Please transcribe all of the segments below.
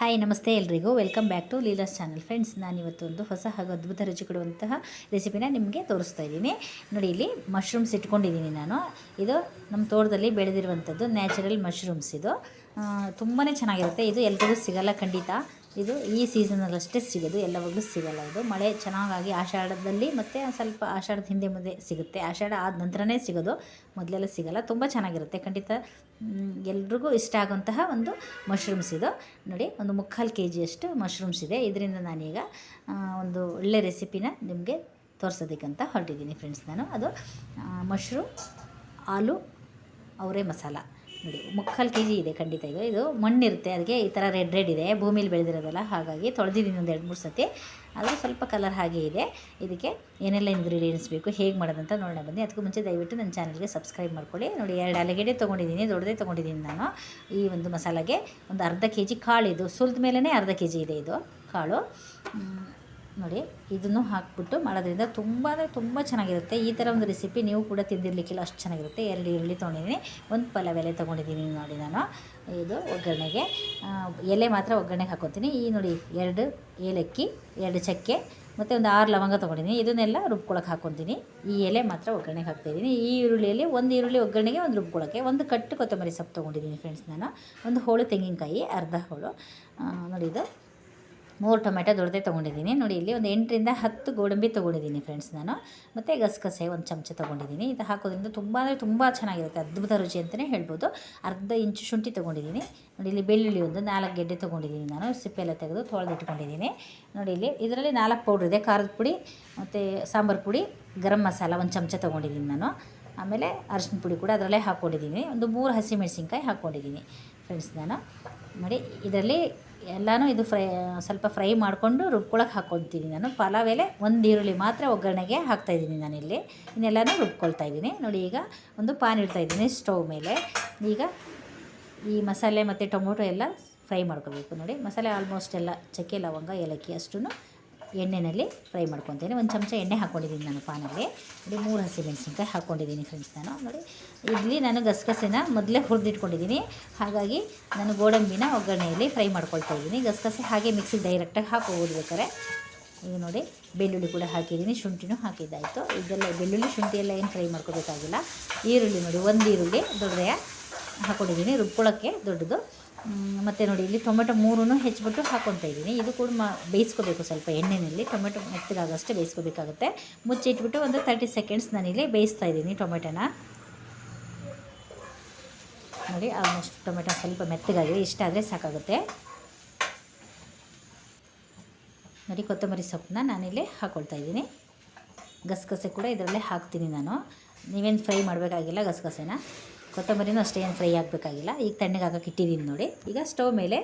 Hi, ನಮಸ್ತೆ ಎಲ್ರಿಗೂ. Welcome back to Leela's channel friends ನಾನು ಒಂದು ಹೊಸ ಹಾಗೂ ಅದ್ಭುತ ರುಚಿ ಕೊಡುವಂತಹ ರೆಸಿಪಿನ ನಿಮಗೆ ತೋರಿಸ್ತಾ ಇದ್ದೀನಿ. ನೋಡಿ, ಇಲ್ಲಿ ಮಶ್ರೂಮ್ಸ್ ಇಟ್ಕೊಂಡಿದ್ದೀನಿ ನಾನು. ಇದು ನಮ್ಮ ತೋಟದಲ್ಲಿ ಬೆಳೆದಿರುವಂಥದ್ದು ನ್ಯಾಚುರಲ್ ಮಶ್ರೂಮ್ಸ್ ಇದು. ತುಂಬಾ ಚೆನ್ನಾಗಿರುತ್ತೆ. ಇದು ಎಲ್ರಿಗೂ ಸಿಗಲ್ಲ ಖಂಡಿತ. ಇದು ಈ ಸೀಸನಲ್ಲಷ್ಟೇ ಸಿಗೋದು, ಎಲ್ಲವಾಗಲೂ ಸಿಗಲ್ಲ ಇದು. ಮಳೆ ಚೆನ್ನಾಗಾಗಿ ಆಷಾಢದಲ್ಲಿ ಮತ್ತು ಸ್ವಲ್ಪ ಆಷಾಢದ ಹಿಂದೆ ಮುಂದೆ ಸಿಗುತ್ತೆ. ಆಷಾಢ ಆದ ನಂತರನೇ ಸಿಗೋದು. ಮೊದಲೆಲ್ಲ ಸಿಗಲ್ಲ, ತುಂಬ ಚೆನ್ನಾಗಿರುತ್ತೆ. ಖಂಡಿತ ಎಲ್ರಿಗೂ ಇಷ್ಟ ಆಗುವಂತಹ ಒಂದು ಮಶ್ರೂಮ್ಸ್ ಇದು. ನೋಡಿ, ಒಂದು ಮುಕ್ಕಾಲು ಕೆ ಜಿಯಷ್ಟು ಮಶ್ರೂಮ್ಸ್ ಇದೆ. ಇದರಿಂದ ನಾನೀಗ ಒಂದು ಒಳ್ಳೆ ರೆಸಿಪಿನ ನಿಮಗೆ ತೋರಿಸೋದಕ್ಕಂತ ಹೊರಟಿದ್ದೀನಿ ಫ್ರೆಂಡ್ಸ್ ನಾನು. ಅದು ಮಶ್ರೂಮ್ ಆಲೂ, ಅವರೇ ಮಸಾಲ. ನೋಡಿ, ಮುಕ್ಕಾಲು ಕೆ ಜಿ ಇದೆ ಖಂಡಿತ ಇದು. ಇದು ಮಣ್ಣಿರುತ್ತೆ, ಅದಕ್ಕೆ ಈ ಥರ ರೆಡ್ ರೆಡ್ ಇದೆ, ಭೂಮಿಲಿ ಬೆಳೆದಿರೋದಲ್ಲ ಹಾಗಾಗಿ ತೊಳೆದಿದ್ದೀನಿ ಒಂದು ಎರಡು ಮೂರು ಸತಿ. ಆದರೆ ಸ್ವಲ್ಪ ಕಲರ್ ಹಾಗೆ ಇದೆ. ಇದಕ್ಕೆ ಏನೆಲ್ಲ ಇಂಗ್ರೀಡಿಯೆಂಟ್ಸ್ ಬೇಕು, ಹೇಗೆ ಮಾಡೋದಂತ ನೋಡೋಣ ಬನ್ನಿ. ಅದಕ್ಕೂ ಮುಂಚೆ ದಯವಿಟ್ಟು ನನ್ನ ಚಾನಲ್ಗೆ ಸಬ್ಸ್ಕ್ರೈಬ್ ಮಾಡ್ಕೊಳ್ಳಿ. ನೋಡಿ, ಎರಡು ಅಲೆಗೆಡೆ ತೊಗೊಂಡಿದ್ದೀನಿ ದೊಡ್ಡದೇ ತೊಗೊಂಡಿದ್ದೀನಿ ನಾನು. ಈ ಒಂದು ಮಸಾಲೆಗೆ ಒಂದು ಅರ್ಧ ಕೆ ಜಿ ಇದು. ಸುಲಿದ ಮೇಲೇ ಅರ್ಧ ಕೆ ಜಿ ಇದೆ ಇದು, ಕಾಳು. ನೋಡಿ, ಇದನ್ನು ಹಾಕ್ಬಿಟ್ಟು ಮಾಡೋದ್ರಿಂದ ತುಂಬ ಅಂದರೆ ತುಂಬ ಚೆನ್ನಾಗಿರುತ್ತೆ. ಈ ಥರ ಒಂದು ರೆಸಿಪಿ ನೀವು ಕೂಡ ತಿಂದಿರಲಿಕ್ಕಿಲ್ಲ, ಅಷ್ಟು ಚೆನ್ನಾಗಿರುತ್ತೆ. ಎರಡು ಈರುಳ್ಳಿ ತೊಗೊಂಡಿದ್ದೀನಿ. ಒಂದು ಪಲಾವ್ ಎಲೆ ತೊಗೊಂಡಿದ್ದೀನಿ ನೋಡಿ ನಾನು. ಇದು ಒಗ್ಗರಣೆಗೆ. ಎಲೆ ಮಾತ್ರ ಒಗ್ಗರಣೆಗೆ ಹಾಕೋತೀನಿ. ಈ ನೋಡಿ, ಎರಡು ಏಲಕ್ಕಿ, ಎರಡು ಚಕ್ಕೆ, ಮತ್ತು ಒಂದು ಆರು ಲವಂಗ ತೊಗೊಂಡಿದ್ದೀನಿ. ಇದನ್ನೆಲ್ಲ ರುಬ್ಕೊಳಕ್ಕೆ ಹಾಕ್ಕೊತೀನಿ ಈ ಎಲೆ ಮಾತ್ರ ಒಗ್ಗರಣೆಗೆ ಹಾಕ್ತಾಯಿದ್ದೀನಿ ಈ ಈರುಳ್ಳಿಯಲ್ಲಿ ಒಂದು ಈರುಳ್ಳಿ ಒಗ್ಗರಣೆಗೆ ಒಂದು ರುಬ್ಕೊಳಕ್ಕೆ ಒಂದು ಕಟ್ಟು ಕೊತ್ತಂಬರಿ ಸೊಪ್ಪು ತೊಗೊಂಡಿದ್ದೀನಿ ಫ್ರೆಂಡ್ಸ್ ನಾನು. ಒಂದು ಹೋಳು ತೆಂಗಿನಕಾಯಿ, ಅರ್ಧ ಹೋಳು. ನೋಡಿ ಇದು. ಮೂರು ಟೊಮೆಟೊ ದೊಡ್ಡದೇ ತೊಗೊಂಡಿದ್ದೀನಿ. ನೋಡಿ, ಇಲ್ಲಿ ಒಂದು ಎಂಟರಿಂದ ಹತ್ತು ಗೋಡಂಬಿ ತೊಗೊಂಡಿದ್ದೀನಿ ಫ್ರೆಂಡ್ಸ್ ನಾನು. ಮತ್ತು ಗಸಗಸೆ ಒಂದು ಚಮಚ ತೊಗೊಂಡಿದ್ದೀನಿ. ಇದು ಹಾಕೋದ್ರಿಂದ ತುಂಬ ಅಂದರೆ ತುಂಬ ಚೆನ್ನಾಗಿರುತ್ತೆ. ಅದ್ಭುತ ರುಚಿ ಅಂತಲೇ ಹೇಳ್ಬೋದು. ಅರ್ಧ ಇಂಚು ಶುಂಠಿ ತೊಗೊಂಡಿದ್ದೀನಿ. ನೋಡಿ, ಇಲ್ಲಿ ಬೆಳ್ಳುಳ್ಳಿ ಒಂದು ನಾಲ್ಕು ಗೆಡ್ಡೆ ತೊಗೊಂಡಿದ್ದೀನಿ ನಾನು. ಸಿಪ್ಪೆಲ್ಲ ತೆಗೆದು ತೊಳೆದಿಟ್ಕೊಂಡಿದ್ದೀನಿ ನೋಡಿ, ಇಲ್ಲಿ ಇದರಲ್ಲಿ ನಾಲ್ಕು ಪೌಡ್ರ್ ಇದೆ. ಖಾರದ ಪುಡಿ, ಮತ್ತು ಸಾಂಬಾರು ಪುಡಿ, ಗರಂ ಮಸಾಲ ಒಂದು ಚಮಚ ತೊಗೊಂಡಿದ್ದೀನಿ ನಾನು. ಆಮೇಲೆ ಅರಿಶಿನ ಪುಡಿ ಕೂಡ ಅದರಲ್ಲೇ ಹಾಕ್ಕೊಂಡಿದ್ದೀನಿ ಒಂದು ಮೂರು ಹಸಿಮೆಣಸಿನ್ಕಾಯಿ ಹಾಕ್ಕೊಂಡಿದ್ದೀನಿ ಫ್ರೆಂಡ್ಸ್ ನಾನು. ನೋಡಿ, ಇದರಲ್ಲಿ ಎಲ್ಲನೂ ಇದು ಫ್ರೈ, ಸ್ವಲ್ಪ ಫ್ರೈ ಮಾಡಿಕೊಂಡು ರುಬ್ಕೊಳಕ್ಕೆ ಹಾಕ್ಕೊತೀನಿ ನಾನು. ಪಲಾವ್ ಎಲೆ ಒಂದು ಈರುಳ್ಳಿ ಮಾತ್ರ ಒಗ್ಗರಣೆಗೆ ಹಾಕ್ತಾಯಿದ್ದೀನಿ ನಾನಿಲ್ಲಿ ಇನ್ನೆಲ್ಲನೂ ರುಬ್ಕೊಳ್ತಾ ಇದ್ದೀನಿ. ನೋಡಿ, ಈಗ ಒಂದು ಪಾನ್ ಇಡ್ತಾ ಇದ್ದೀನಿ ಸ್ಟವ್ ಮೇಲೆ. ಈಗ ಈ ಮಸಾಲೆ ಮತ್ತು ಟೊಮೊಟೊ ಎಲ್ಲ ಫ್ರೈ ಮಾಡ್ಕೋಬೇಕು. ನೋಡಿ, ಮಸಾಲೆ ಆಲ್ಮೋಸ್ಟ್ ಎಲ್ಲ ಚಕ್ಕೆ, ಲವಂಗ, ಏಲಕ್ಕಿ ಅಷ್ಟೂ ಎಣ್ಣೆಯಲ್ಲಿ ಫ್ರೈ ಮಾಡ್ಕೊತೀನಿ. ಒಂದು ಚಮಚ ಎಣ್ಣೆ ಹಾಕ್ಕೊಂಡಿದ್ದೀನಿ ನಾನು ಪಾನಲ್ಲಿ. ನೋಡಿ, ಮೂರು ಹಸಿಮೆಣಸಿನ್ಕಾಯಿ ಹಾಕ್ಕೊಂಡಿದ್ದೀನಿ ಫ್ರೆಂಡ್ಸ್ ನಾನು. ನೋಡಿ, ಇಲ್ಲಿ ನಾನು ಗಸಗಸೆನ ಮೊದಲೇ ಹುರಿದಿಟ್ಕೊಂಡಿದ್ದೀನಿ. ಹಾಗಾಗಿ ನಾನು ಗೋಡಂಬಿನ ಒಗ್ಗರಣೆಯಲ್ಲಿ ಫ್ರೈ ಮಾಡ್ಕೊಳ್ತಾ ಇದ್ದೀನಿ. ಗಸಗಸೆ ಹಾಗೆ ಮಿಕ್ಸಿ ಡೈರೆಕ್ಟಾಗಿ ಹಾಕೋಬೋದು ಬೇಕಾರೆ ಈಗ ನೋಡಿ, ಬೆಳ್ಳುಳ್ಳಿ ಕೂಡ ಹಾಕಿದ್ದೀನಿ, ಶುಂಠಿನೂ ಹಾಕಿದ್ದಾಯಿತು. ಇದೆಲ್ಲ ಬೆಳ್ಳುಳ್ಳಿ, ಶುಂಠಿ ಎಲ್ಲ ಏನು ಫ್ರೈ ಮಾಡ್ಕೋಬೇಕಾಗಿಲ್ಲ. ಈರುಳ್ಳಿ ನೋಡಿ, ಒಂದು ಈರುಳ್ಳಿ ದೊಡ್ಡದೆಯ ಹಾಕ್ಕೊಂಡಿದ್ದೀನಿ ರುಬ್ಕೊಳ್ಳೋಕ್ಕೆ ದೊಡ್ಡದು. ಮತ್ತು ನೋಡಿ, ಇಲ್ಲಿ ಟೊಮೆಟೊ ಮೂರೂ ಹೆಚ್ಚಿಬಿಟ್ಟು ಹಾಕ್ಕೊತಾ ಇದ್ದೀನಿ. ಇದು ಕೂಡ ಮ ಬೇಯಿಸ್ಕೋಬೇಕು ಸ್ವಲ್ಪ ಎಣ್ಣೆಯಲ್ಲಿ ಟೊಮೆಟೊ ಮೆತ್ತಗಾಗಷ್ಟೇ ಬೇಯಿಸ್ಕೋಬೇಕಾಗುತ್ತೆ. ಮುಚ್ಚಿಟ್ಬಿಟ್ಟು ಒಂದು ತರ್ಟಿ ಸೆಕೆಂಡ್ಸ್ ನಾನಿಲ್ಲಿ ಬೇಯಿಸ್ತಾ ಇದ್ದೀನಿ ಟೊಮೆಟೊನ. ನೋಡಿ ಆಲ್ಮೋಸ್ಟ್ ಟೊಮೆಟೊ ಸ್ವಲ್ಪ ಮೆತ್ತಗಾಗಿದೆ. ಇಷ್ಟ ಆದರೆ ಸಾಕಾಗುತ್ತೆ. ನೋಡಿ, ಕೊತ್ತಂಬರಿ ಸೊಪ್ಪನ್ನ ನಾನಿಲ್ಲಿ ಹಾಕ್ಕೊಳ್ತಾ ಇದ್ದೀನಿ. ಗಸಗಸೆ ಕೂಡ ಇದರಲ್ಲೇ ಹಾಕ್ತೀನಿ ನಾನು. ನೀವೇನು ಫ್ರೈ ಮಾಡಬೇಕಾಗಿಲ್ಲ ಗಸಗಸೆನ. ಕೊತ್ತಂಬರಿನೂ ಅಷ್ಟೇ ಏನು ಫ್ರೈ ಆಗಬೇಕಾಗಿಲ್ಲ. ಈಗ ತಣ್ಣಗೆ ಹಾಕೋಕೆ ಇಟ್ಟಿದ್ದೀನಿ ನೋಡಿ. ಈಗ ಸ್ಟವ್ ಮೇಲೆ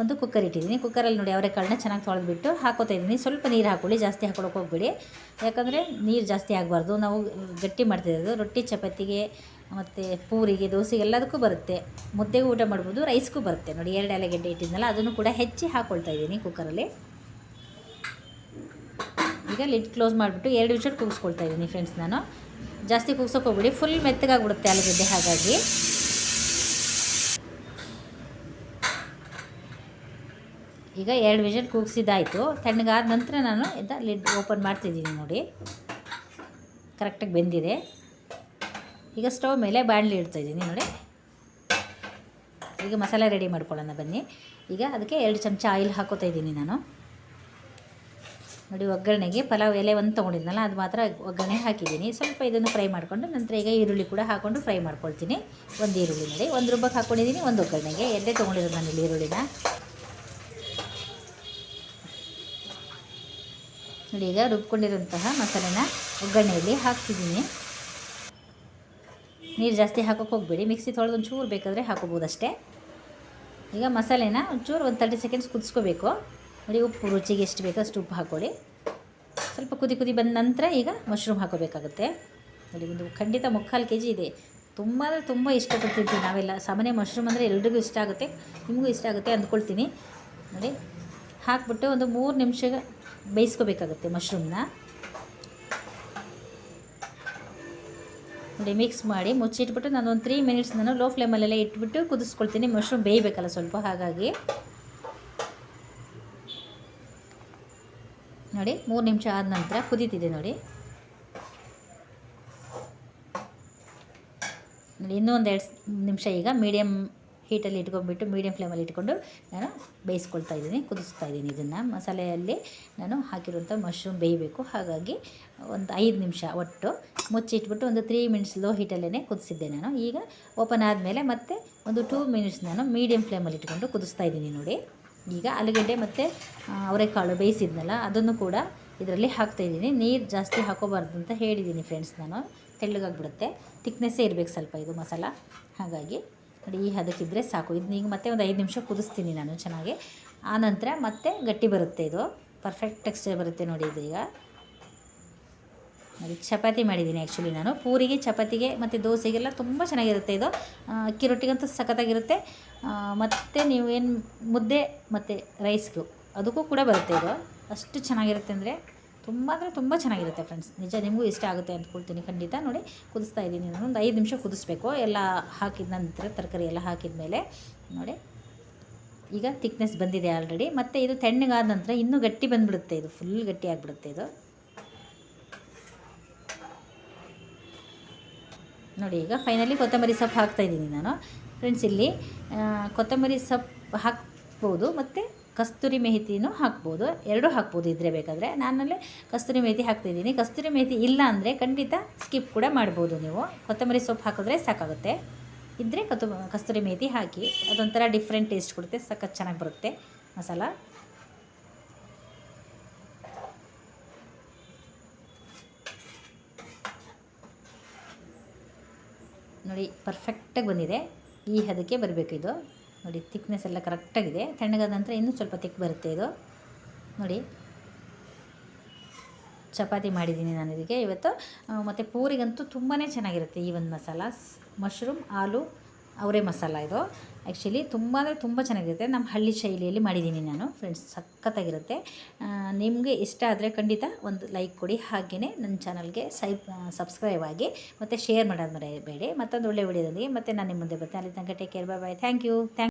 ಒಂದು ಕುಕ್ಕರ್ ಇಟ್ಟಿದ್ದೀನಿ. ಕುಕ್ಕರಲ್ಲಿ ನೋಡಿ ಅವರೇ ಕಾಳನ್ನ ಚೆನ್ನಾಗಿ ತೊಳೆದ್ಬಿಟ್ಟು ಹಾಕೋತಾ ಇದ್ದೀನಿ. ಸ್ವಲ್ಪ ನೀರು ಹಾಕೊಳ್ಳಿ, ಜಾಸ್ತಿ ಹಾಕೊಳಕ್ಕೆ ಹೋಗ್ಬೇಡಿ. ಯಾಕಂದರೆ ನೀರು ಜಾಸ್ತಿ ಆಗಬಾರ್ದು. ನಾವು ಗಟ್ಟಿ ಮಾಡ್ತಿರೋದು ರೊಟ್ಟಿ, ಚಪಾತಿಗೆ, ಮತ್ತು ಪೂರಿಗೆ, ದೋಸೆಗೆ ಎಲ್ಲದಕ್ಕೂ ಬರುತ್ತೆ. ಮುದ್ದೆಗೂ ಊಟ ಮಾಡ್ಬೋದು, ರೈಸ್ಗೂ ಬರುತ್ತೆ. ನೋಡಿ, ಎರಡು ಎಲೆಗಡ್ಡೆ ಇಟ್ಟಿದ್ನಲ್ಲ, ಅದನ್ನು ಕೂಡ ಹೆಚ್ಚಿ ಹಾಕ್ಕೊಳ್ತಾ ಇದ್ದೀನಿ ಕುಕ್ಕರಲ್ಲಿ. ಈಗ ಲಿಡ್ ಕ್ಲೋಸ್ ಮಾಡಿಬಿಟ್ಟು ಎರಡು ವಿಷಲ್ ಕೂಗಿಸ್ಕೊಳ್ತಾ ಇದ್ದೀನಿ ಫ್ರೆಂಡ್ಸ್ ನಾನು. ಜಾಸ್ತಿ ಕೂಗ್ಸೋಕೆ ಹೋಗ್ಬಿಡಿ. ಫುಲ್ ಮೆತ್ತಗಾಗ್ಬಿಡುತ್ತೆ ಆಲೂಗಡ್ಡೆ, ಹಾಗಾಗಿ. ಈಗ ಎರಡು ವಿಷಲ್ ಕೂಗಿಸಿದ್ದಾಯಿತು. ತಣ್ಣಗಾದ ನಂತರ ನಾನು ಇದ್ದ ಲಿಡ್ ಓಪನ್ ಮಾಡ್ತಿದ್ದೀನಿ ನೋಡಿ. ಕರೆಕ್ಟಾಗಿ ಬೆಂದಿದೆ. ಈಗ ಸ್ಟವ್ ಮೇಲೆ ಬಾಣಲಿ ಇಡ್ತಾ ಇದ್ದೀನಿ ನೋಡಿ. ಈಗ ಮಸಾಲೆ ರೆಡಿ ಮಾಡ್ಕೊಳ್ಳೋಣ ಬನ್ನಿ. ಈಗ ಅದಕ್ಕೆ ಎರಡು ಚಮಚ ಆಯಿಲ್ ಹಾಕೋತಾ ಇದ್ದೀನಿ ನಾನು. ನೋಡಿ, ಒಗ್ಗರಣೆಗೆ ಪಲಾವ್ ಎಲೆ ಒಂದು ತೊಗೊಂಡಿದ್ನಲ್ಲ, ಅದು ಮಾತ್ರ ಒಗ್ಗರಣೆ ಹಾಕಿದ್ದೀನಿ. ಸ್ವಲ್ಪ ಇದನ್ನು ಫ್ರೈ ಮಾಡಿಕೊಂಡು ನಂತರ ಈಗ ಈರುಳ್ಳಿ ಕೂಡ ಹಾಕ್ಕೊಂಡು ಫ್ರೈ ಮಾಡ್ಕೊಳ್ತೀನಿ. ಒಂದು ಈರುಳ್ಳಿ ನೋಡಿ, ಒಂದು ರುಬ್ಬಕ್ಕೆ ಹಾಕ್ಕೊಂಡಿದ್ದೀನಿ ಒಂದು ಒಗ್ಗರಣೆಗೆ. ಎರಡೇ ತೊಗೊಂಡಿರೋದು ನಾನು ಇಲ್ಲಿ ಈರುಳ್ಳಿನ. ನೋಡಿ, ಈಗ ರುಬ್ಕೊಂಡಿರೋಂತಹ ಮಸಾಲೆನ ಒಗ್ಗರಣೆಯಲ್ಲಿ ಹಾಕ್ತಿದ್ದೀನಿ. ನೀರು ಜಾಸ್ತಿ ಹಾಕೋಕೆ ಹೋಗಬೇಡಿ, ಮಿಕ್ಸಿ ತೊಳೆದು ಒಂಚೂರು ಬೇಕಾದರೆ ಹಾಕೋಬೋದು ಅಷ್ಟೇ ಈಗ ಮಸಾಲೆನ ಒಂಚೂರು ಒಂದು ತರ್ಟಿ ಸೆಕೆಂಡ್ಸ್ ಕುದಿಸ್ಕೋಬೇಕು. ನೋಡಿ ಉಪ್ಪು ರುಚಿಗೆ ಎಷ್ಟು ಬೇಕೋ ಅಷ್ಟು ಉಪ್ಪು ಹಾಕ್ಕೊಳ್ಳಿ. ಸ್ವಲ್ಪ ಕುದಿ ಕುದಿ ಬಂದ ನಂತರ ಈಗ ಮಶ್ರೂಮ್ ಹಾಕೋಬೇಕಾಗುತ್ತೆ ನೋಡಿ ಒಂದು ಖಂಡಿತ ಮುಕ್ಕಾಲು ಕೆ ಜಿ ಇದೆ. ತುಂಬ ಅಂದರೆ ತುಂಬ ಇಷ್ಟಪಡ್ತಿರ್ತೀವಿ ನಾವೆಲ್ಲ. ಸಾಮಾನ್ಯ ಮಶ್ರೂಮ್ ಅಂದರೆ ಎಲ್ರಿಗೂ ಇಷ್ಟ ಆಗುತ್ತೆ. ನಿಮಗೂ ಇಷ್ಟ ಆಗುತ್ತೆ ಅಂದ್ಕೊಳ್ತೀನಿ. ನೋಡಿ, ಹಾಕ್ಬಿಟ್ಟು ಒಂದು ಮೂರು ನಿಮಿಷ ಬೇಯಿಸ್ಕೋಬೇಕಾಗುತ್ತೆ ಮಶ್ರೂಮ್ನ ನೋಡಿ ಮಿಕ್ಸ್ ಮಾಡಿ ಮುಚ್ಚಿಟ್ಬಿಟ್ಟು ನಾನು ಒಂದು ತ್ರೀ ಮಿನಿಟ್ಸ್ ನಾನು ಲೋ ಫ್ಲೇಮಲ್ಲೆಲ್ಲ ಇಟ್ಬಿಟ್ಟು ಕುದಿಸ್ಕೊಳ್ತೀನಿ. ಮಶ್ರೂಮ್ ಬೇಯಬೇಕಲ್ಲ ಸ್ವಲ್ಪ ಹಾಗಾಗಿ. ನೋಡಿ, ಮೂರು ನಿಮಿಷ ಆದ ನಂತರ ಕುದೀತಿದೆ ನೋಡಿ. ನೋಡಿ ಇನ್ನೂ ಒಂದು ಎರಡು ನಿಮಿಷ ಈಗ ಮೀಡಿಯಮ್ ಹೀಟಲ್ಲಿ ಇಟ್ಕೊಂಡ್ಬಿಟ್ಟು ಮೀಡಿಯಂ ಫ್ಲೇಮಲ್ಲಿ ಇಟ್ಕೊಂಡು ನಾನು ಬೇಯಿಸ್ಕೊಳ್ತಾ ಇದ್ದೀನಿ, ಕುದಿಸ್ತಾ ಇದ್ದೀನಿ ಇದನ್ನು. ಮಸಾಲೆಯಲ್ಲಿ ನಾನು ಹಾಕಿರುವಂಥ ಮಶ್ರೂಮ್ ಬೇಯಬೇಕು. ಹಾಗಾಗಿ ಒಂದು ಐದು ನಿಮಿಷ ಒಟ್ಟು ಮುಚ್ಚಿಟ್ಬಿಟ್ಟು ಒಂದು ತ್ರೀ ಮಿನಿಟ್ಸ್ ಲೋ ಹೀಟಲ್ಲೇ ಕುದಿಸಿದ್ದೆ ನಾನು. ಈಗ ಓಪನ್ ಆದಮೇಲೆ ಮತ್ತೆ ಒಂದು ಟೂ ಮಿನಿಟ್ಸ್ ನಾನು ಮೀಡಿಯಂ ಫ್ಲೇಮಲ್ಲಿ ಇಟ್ಕೊಂಡು ಕುದಿಸ್ತಾ ಇದ್ದೀನಿ ನೋಡಿ. ಈಗ ಆಲೂಗಡ್ಡೆ ಮತ್ತು ಅವರೆಕಾಳು ಬೇಯಿಸಿದ್ನಲ್ಲ, ಅದನ್ನು ಕೂಡ ಇದರಲ್ಲಿ ಹಾಕ್ತಾಯಿದ್ದೀನಿ ನೀರು ಜಾಸ್ತಿ ಹಾಕೋಬಾರ್ದು ಅಂತ ಹೇಳಿದ್ದೀನಿ ಫ್ರೆಂಡ್ಸ್ ನಾನು. ತೆಳ್ಳಗಾಗ್ಬಿಡುತ್ತೆ. ತಿಕ್ನೆಸ್ಸೇ ಇರಬೇಕು ಸ್ವಲ್ಪ ಇದು ಮಸಾಲ. ಹಾಗಾಗಿ, ನೋಡಿ, ಈ ಹದಕ್ಕಿದ್ರೆ ಸಾಕು. ಇದನ್ನ ಈಗ ಮತ್ತೆ ಒಂದು ಐದು ನಿಮಿಷ ಕುದಿಸ್ತೀನಿ ನಾನು ಚೆನ್ನಾಗಿ. ಆನಂತರ ಮತ್ತೆ ಗಟ್ಟಿ ಬರುತ್ತೆ ಇದು. ಪರ್ಫೆಕ್ಟ್ ಟೆಕ್ಸ್ಚರ್ ಬರುತ್ತೆ ನೋಡಿ ಇದು ಈಗ. ನೋಡಿ ಚಪಾತಿ ಮಾಡಿದ್ದೀನಿ ಆ್ಯಕ್ಚುಲಿ ನಾನು. ಪೂರಿಗೆ, ಚಪಾತಿಗೆ ಮತ್ತು ದೋಸೆಗೆಲ್ಲ ತುಂಬ ಚೆನ್ನಾಗಿರುತ್ತೆ ಇದು. ಅಕ್ಕಿ ರೊಟ್ಟಿಗಂತೂ ಸಖತ್ತಾಗಿರುತ್ತೆ. ಮತ್ತು ನೀವು ಏನು ಮುದ್ದೆ ಮತ್ತು ರೈಸ್ಗೂ ಅದಕ್ಕೂ ಕೂಡ ಬರುತ್ತೆ ಇದು. ಅಷ್ಟು ಚೆನ್ನಾಗಿರುತ್ತೆ ಅಂದರೆ ತುಂಬ ಅಂದರೆ ತುಂಬ ಚೆನ್ನಾಗಿರುತ್ತೆ ಫ್ರೆಂಡ್ಸ್ ನಿಜ ನಿಮಗೂ ಇಷ್ಟ ಆಗುತ್ತೆ ಅಂದ್ಕೊಳ್ತೀನಿ ಖಂಡಿತ. ನೋಡಿ, ಕುದಿಸ್ತಾ ಇದ್ದೀನಿ. ನಾನು ಒಂದು ಐದು ನಿಮಿಷ ಕುದಿಸ್ಬೇಕು. ಎಲ್ಲ ಹಾಕಿದ ನಂತರ ತರಕಾರಿ ಎಲ್ಲ ಹಾಕಿದ ಮೇಲೆ ನೋಡಿ. ಈಗ ತಿಕ್ನೆಸ್ ಬಂದಿದೆ ಆಲ್ರೆಡಿ ಮತ್ತು ಇದು ತಣ್ಣಗಾದ ನಂತರ ಇನ್ನೂ ಗಟ್ಟಿ ಬಂದುಬಿಡುತ್ತೆ ಇದು. ಫುಲ್ ಗಟ್ಟಿ ಆಗಿಬಿಡುತ್ತೆ ಇದು. ನೋಡಿ, ಈಗ ಫೈನಲಿ ಕೊತ್ತಂಬರಿ ಸೊಪ್ಪು ಹಾಕ್ತಾಯಿದ್ದೀನಿ ನಾನು. ಫ್ರೆಂಡ್ಸ್ ಇಲ್ಲಿ ಕೊತ್ತಂಬರಿ ಸೊಪ್ಪು ಹಾಕ್ಬೋದು, ಮತ್ತು ಕಸ್ತೂರಿ ಮೆಹತಿನೂ ಹಾಕ್ಬೋದು. ಎರಡೂ ಹಾಕ್ಬೋದು ಇದ್ರೆ ಬೇಕಾದರೆ. ನಾನಲ್ಲಿ ಕಸ್ತೂರಿ ಮೆಹಿತಿ ಹಾಕ್ತಾಯಿದ್ದೀನಿ ಕಸ್ತೂರಿ ಮೆಹತಿ ಇಲ್ಲ ಅಂದರೆ ಖಂಡಿತ ಸ್ಕಿಪ್ ಕೂಡ ಮಾಡ್ಬೋದು ನೀವು. ಕೊತ್ತಂಬರಿ ಸೊಪ್ಪು ಹಾಕಿದ್ರೆ ಸಾಕಾಗುತ್ತೆ. ಇದ್ದರೆ ಕತ್ತು ಕಸ್ತೂರಿ ಮೆಹತಿ ಹಾಕಿ, ಅದೊಂಥರ ಡಿಫ್ರೆಂಟ್ ಟೇಸ್ಟ್ ಕೊಡುತ್ತೆ, ಸಖತ್ ಚೆನ್ನಾಗಿ ಬರುತ್ತೆ ಮಸಾಲ. ನೋಡಿ ಪರ್ಫೆಕ್ಟಾಗಿ ಬಂದಿದೆ. ಈ ಹದಕ್ಕೆ ಬರಬೇಕು ಇದು. ನೋಡಿ ತಿಕ್ನೆಸ್ ಎಲ್ಲ ಕರೆಕ್ಟಾಗಿದೆ ತಣ್ಣಗಾದ ನಂತರ ಇನ್ನೂ ಸ್ವಲ್ಪ ತಿಕ್ ಬರುತ್ತೆ ಇದು. ನೋಡಿ, ಚಪಾತಿ ಮಾಡಿದ್ದೀನಿ ನಾನು ಇದಕ್ಕೆ. ಇವತ್ತು ಮತ್ತು ಪೂರಿಗಂತೂ ತುಂಬಾ ಚೆನ್ನಾಗಿರುತ್ತೆ ಈ ಒಂದು ಮಸಾಲ. ಮಶ್ರೂಮ್ ಆಲೂ ಅವರೇ ಮಸಾಲ ಇದು. ಆ್ಯಕ್ಚುಲಿ ತುಂಬ ಅಂದರೆ ತುಂಬ ಚೆನ್ನಾಗಿರುತ್ತೆ. ನಮ್ಮ ಹಳ್ಳಿ ಶೈಲಿಯಲ್ಲಿ ಮಾಡಿದ್ದೀನಿ ನಾನು. ಫ್ರೆಂಡ್ಸ್ ಸಖತ್ತಾಗಿರುತ್ತೆ. ನಿಮಗೆ ಇಷ್ಟ ಆದರೆ ಖಂಡಿತ ಒಂದು ಲೈಕ್ ಕೊಡಿ. ಹಾಗೆಯೇ ನನ್ನ ಚಾನಲ್ಗೆ ಸೈ ಸಬ್ಸ್ಕ್ರೈಬ್ ಆಗಿ, ಮತ್ತು ಶೇರ್ ಮಾಡೋದು ಮರೆಯಬೇಡಿ ಮತ್ತೊಂದು ಒಳ್ಳೆ ವಿಡಿಯೋದಲ್ಲಿ ಮತ್ತು ನಾನು ನಿಮ್ಮ ಮುಂದೆ ಬರ್ತೀನಿ. ಅಲ್ಲಿ ತನಕ take care bye bye thank you thank